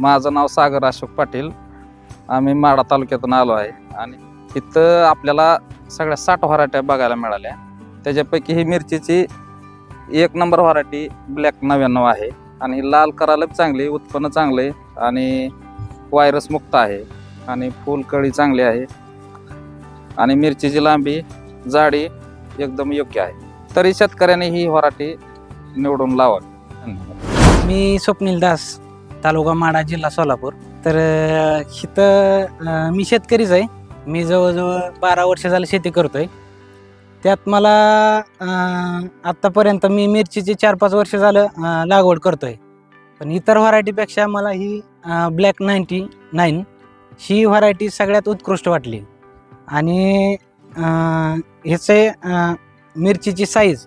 माझं नाव सागर अशोक पाटील. आम्ही माडा तालुक्यातून आलो आहे. आणि इथं आपल्याला सगळ्या साठ व्हरायट्या बघायला मिळाल्या. त्याच्यापैकी ही मिरचीची एक नंबर व्हरायटी ब्लॅक नव्याण्णव आहे. आणि लाल करायला चांगली उत्पन्न चांगले आणि व्हायरस मुक्त आहे. आणि फुलकळी चांगली आहे. आणि मिरचीची लांबी जाडी एकदम योग्य आहे. तरी शेतकऱ्याने ही व्हरायटी निवडून लावावी. मी स्वप्नील दास. तालुका माडा जिल्हा सोलापूर. तर इथं मी शेतकरीच आहे. मी जवळजवळ बारा वर्ष झालं शेती करतोय. त्यात मला आत्तापर्यंत मी मिरचीची चार पाच वर्ष झालं लागवड करतोय. पण इतर व्हरायटीपेक्षा मला ही ब्लॅक नाईन्टी नाईन ही व्हरायटी सगळ्यात उत्कृष्ट वाटली. आणि ह्याचे मिरचीची साईज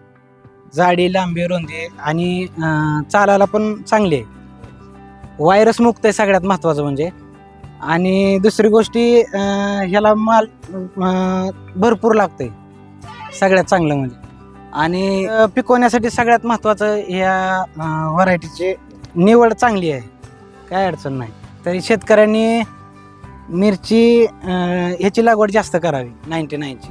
जाडी लांबी रुंदी आणि चालायला पण चांगली आहे. व्हायरस मुक्त आहे सगळ्यात महत्त्वाचं म्हणजे. आणि दुसरी गोष्टी अं, ह्याला माल अं, भरपूर लागतंय. सगळ्यात चांगलं म्हणजे. आणि अं, पिकवण्यासाठी सगळ्यात महत्त्वाचं ह्या व्हरायटीची निवड चांगली आहे. काय अडचण नाही. तरी शेतकऱ्यांनी मिरची अं, ह्याची लागवड जास्त करावी नाईन्टी नाईनची